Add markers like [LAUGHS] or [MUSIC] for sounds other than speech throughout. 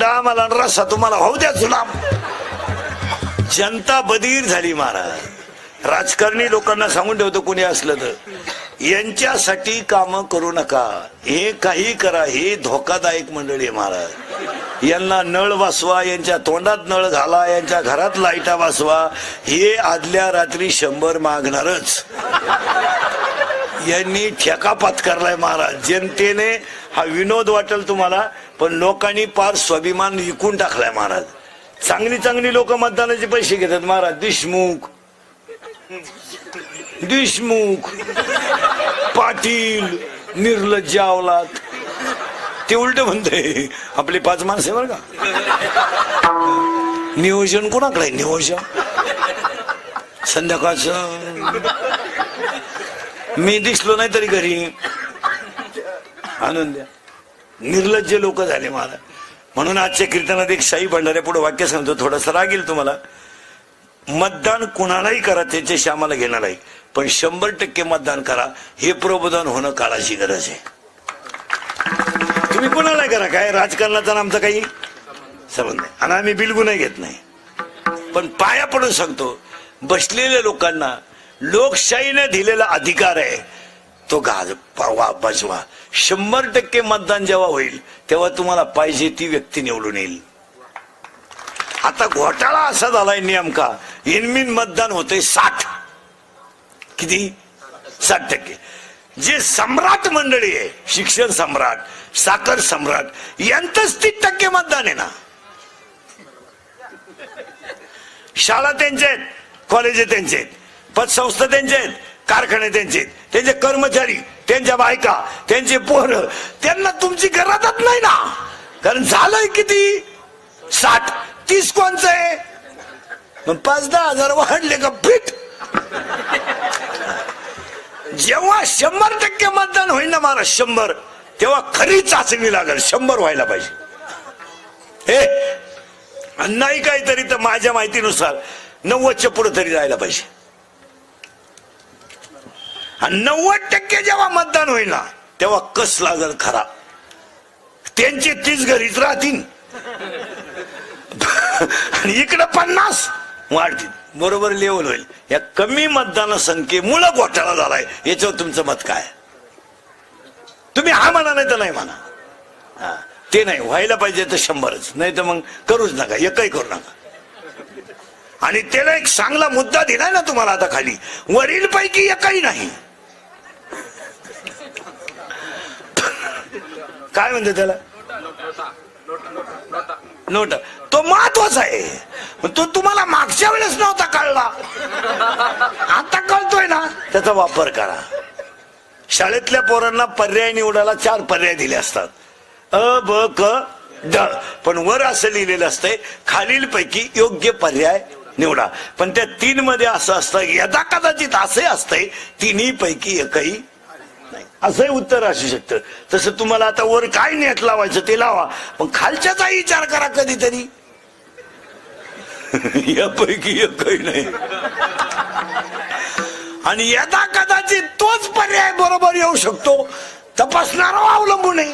कांदा आम्हाला रस्सा तुम्हाला होऊ द्या चुलाम जनता बधीर झाली महाराज. राजकारणी लोकांना सांगून ठेवतो कोणी असलं तर. यांच्यासाठी काम करू नका. हे काही करा. हे धोकादायक मंडळी आहे महाराज. यांना नळ वाचवा यांच्या तोंडात नळ घाला यांच्या घरात लाईटा वाचवा हे आदल्या रात्री शंभर मागणारच. यांनी ठेका पत्करलाय महाराज. जनतेने हा विनोद वाटेल तुम्हाला पण लोकांनी पार स्वाभिमान विकून टाकलाय महाराज. चांगली चांगली लोक मतदानाचे पैसे घेतात महाराज. देशमुख. देशमुख. पाटील. निर्लज्ज आवलात ते उलट म्हणते आपले पाच माणसे बरं का? नियोजन कोणाकडे आहे? नियोजन? संध्याकाळचं. मी दिसलो नाही तरी घरी. आणून द्या. निर्लज्ज लोक झाले मला. म्हणून आजच्या कीर्तनात एक शाही भंडाऱ्या पुढे वाक्य सांगतो थोडंसं रागील तुम्हाला. मतदान कुणालाही करा त्याच्याशी आम्हाला घेणार आहे पण शंभर टक्के मतदान करा हे प्रबोधन होणं काळाची गरज आहे. तुम्ही कुणालाही करा? काय राजकारणाचा आणि आमचा काही संबंध नाही. आणि आम्ही बिलगू नाही घेत नाही. पण पाया पडून सांगतो बसलेल्या लोकांना लोकशाहीने दिलेला अधिकार आहे. तो गाज परवा बजवा. शंभर टक्के मतदान जेव्हा होईल तेव्हा तुम्हाला पाहिजे ती व्यक्ती निवडून येईल. आता घोटाळा असा झालाय नेमका. इनमिन मतदान होते साठ. किती? साठ टक्के. जे सम्राट मंडळी आहे शिक्षण सम्राट साखर सम्राट यांचंच तीस टक्के मतदान आहे ना. शाळा त्यांच्या आहेत कॉलेज त्यांचे आहेत पतसंस्था त्यांच्या आहेत. कारखाने त्यांचे त्यांचे कर्मचारी त्यांच्या बायका त्यांचे पोर त्यांना तुमची गरजच नाही ना. कारण झालंय किती? साठ तीस कोणचं आहे? पाच दहा हजार वाढले का फिट जेव्हा शंभर टक्के मतदान होईल ना मला शंभर तेव्हा खरी चाचणी लागेल शंभर व्हायला पाहिजे. हे नाही काहीतरी तर माझ्या माहितीनुसार नव्वदच्या पुढे तरी जायला पाहिजे. आणि नव्वद टक्के जेव्हा मतदान होईल ना तेव्हा कस लागल खरा? त्यांचे तीस घरीच राहतील. आणि इकडं पन्नास वाढतील. बरोबर लेवल होईल. या कमी मतदान संख्येमुळं घोटाळा झालाय याच्यावर तुमचं मत काय? तुम्ही हा म्हणा नाही तर नाही म्हणा. हा, ते नाही व्हायला पाहिजे तर शंभरच. नाही तर मग करूच नका एकही करू नका. आणि त्याला एक चांगला मुद्दा दिलाय ना तुम्हाला आता खाली. वरील पैकी एकही नाही. काय म्हणते त्याला? नोट. तो महत्त्वाचा आहे. पण तो तुम्हाला मागच्या वेळेस नव्हता कळला. आता कळतोय ना. त्याचा वापर करा. शाळेतल्या पोरांना पर्याय निवडायला चार पर्याय दिले असतात. अ ब क ड. पण वर असं लिहिलेलं असतंय खालील पैकी योग्य पर्याय निवडा. पण त्या तीन मध्ये असं असतं यदा कदाचित असे असतंय तिन्ही पैकी एकही असंही उत्तर असू शकतं. तसं तुम्हाला आता वर काय नेट लावायचं ते लावा. पण खालच्याचा विचार करा कधीतरी. [LAUGHS] यापैकी एकही नाही. आणि यदा कदाचित तोच पर्याय बरोबर येऊ शकतो. तपासणार अवलंबून आहे.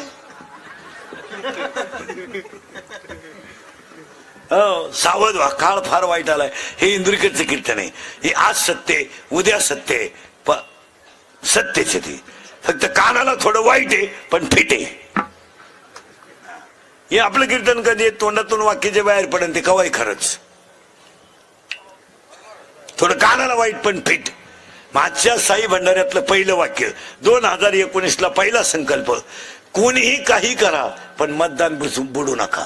हो सावध व्हा. काळ फार वाईट आलाय. हे इंद्रिकडचं कीर्तन आहे. हे आज सत्य उद्या सत्य सत्यच ते. फक्त कानाला थोडं वाईट आहे पण फिट आहे. हे आपलं कीर्तन कधी तोंडातून वाक्य जे बाहेर पडेल ते कवाय खरंच. थोडं कानाला वाईट पण फिट. मागच्या साई भंडाऱ्यातलं पहिलं वाक्य दोन हजार एकोणीस ला पहिला संकल्प कोणीही काही करा पण मतदान बुडू नका.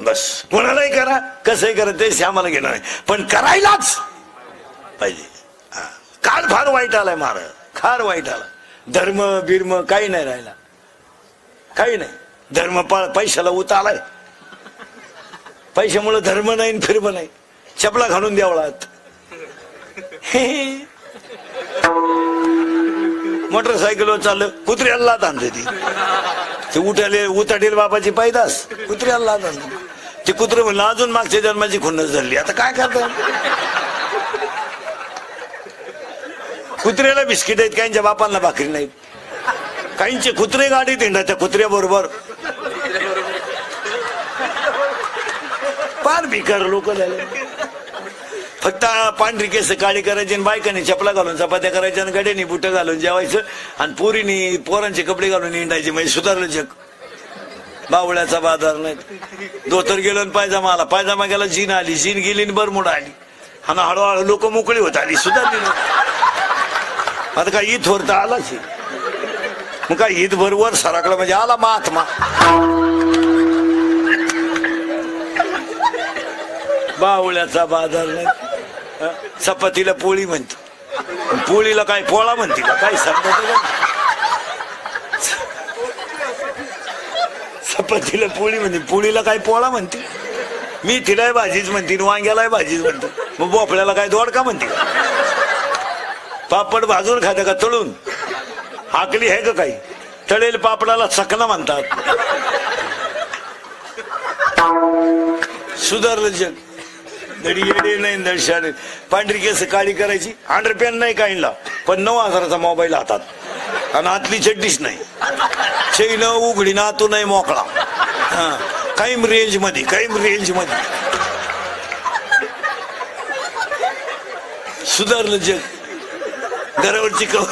बस. कोणालाही करा कसंही करा ते श्यामाला घेणार पण करायलाच पाहिजे. हा. फार वाईट आलाय महाराज. फार वाईट आला धर्म बिर्म काही नाही राहिला. काही नाही. धर्म पाळ पैशाला उत आलाय. पैशामुळे धर्म नाही आणि फिरम नाही. चपला घालून द्यावळात मोटरसायकलवर चाललं कुत्र्याला लात आणली ती. ते उठाले उताटेल बाबाची पायदास कुत्र्याला लात आणली. ते कुत्रे म्हणलं अजून मागच्या जन्माची खुन्नस धरली आता काय करतात कुत्र्याला बिस्किट आहेत काहींच्या बापांना भाकरी नाहीत. काहींचे कुत्रे गाडीत येणार त्या कुत्र्याबरोबर. भिकार लोक झाले. फक्त पांढरी केस काळी करायची आणि बायकांनी चपला घालून चपात्या करायच्या आणि गड्यानी बुट घालून जेवायचं आणि पोरीनी पोरांचे कपडे घालून हिंडायचे म्हणजे सुधारलं जग. बावळ्याचा बाजार नाही. धोतर गेलो आणि पायजामा आला. पायजामा गेला जीन आली. जीन गेली आणि आली. आणि हळूहळू लोक मोकळी होत आली. सुधारली आता काय ईद तर आलाच मग काय ईद बरोबर सरकला म्हणजे आला महात्मा. बावळ्याचा बाजार नाही. चपातीला पोळी म्हणतो. पोळीला काय पोळा म्हणते का काय समजत चपातीला पोळी म्हणते पोळीला काय पोळा म्हणते मी तिलाही भाजीच म्हणते वांग्यालाही भाजीच म्हणते मग बोपड्याला काय दोडका म्हणते का पापड भाजून खाते का तळून? आकली आहे का काही? तळेल पापडाला चकना म्हणतात. सुधारलं जग. दडी येडे नाही दर्शन पांढरी केस काळी करायची. अंडरपॅन नाही काढला पण नऊ हजाराचा मोबाईल हातात. आणि आतली चड्डीच नाही. चैन उघडी ना तो नाही मोकळा. हा. काही रेंजमध्ये काही रेंजमध्ये सुधारलं जग. घरावरची कव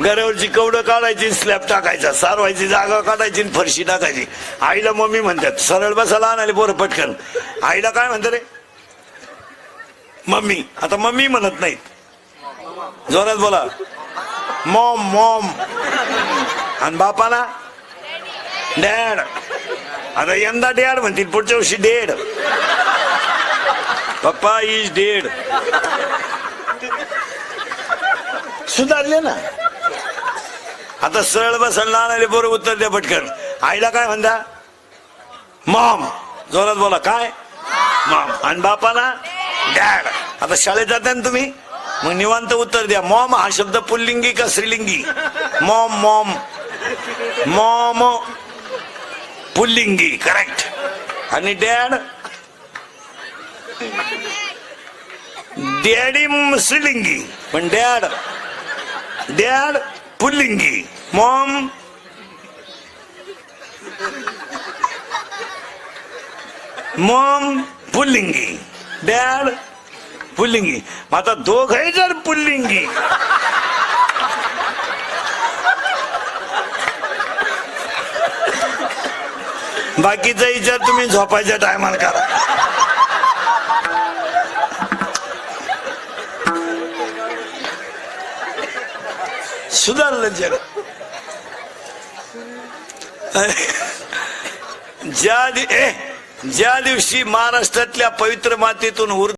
घरावरची कवडं काढायची स्लॅब टाकायचा सारवायची जागा काढायची आणि फरशी टाकायची. आईला मम्मी म्हणतात सरळ बसायला आणाले पोरं पटकन. आईला काय म्हणतात रे? मम्मी. आता मम्मी म्हणत नाहीत. जोरात बोला. Mom mom. आणि बापाला डॅड. आता यंदा डॅड म्हणतील पुढच्या वर्षी डेड. पप्पा इज डेड. सुधारले ना. आता सरळ बसल आणाले बरोबर उत्तर द्या पटकन. आईला काय म्हणता? मॉम. जोरात बोला काय? मॉम. आणि बापाला? डॅड. आता शाळेत जाता ना तुम्ही? मग निवांत उत्तर द्या. मॉम हा शब्द पुल्लिंगी का स्त्रीलिंगी? Mom mom. मॉम. पुल्लिंगी करेक्ट आणि डॅड? डॅडी स्त्रीलिंगी. पण डॅड डॅड पुल्लिंगी मॉम मॉम पुल्लिंगी डॅड पुल्लिंगी मग आता दोघही जर पुल्लिंगी बाकीचा विचार तुम्ही झोपायच्या टायमाला करा सुधारलं जग. ज्या ज्या दिवशी महाराष्ट्रातल्या पवित्र मातेतून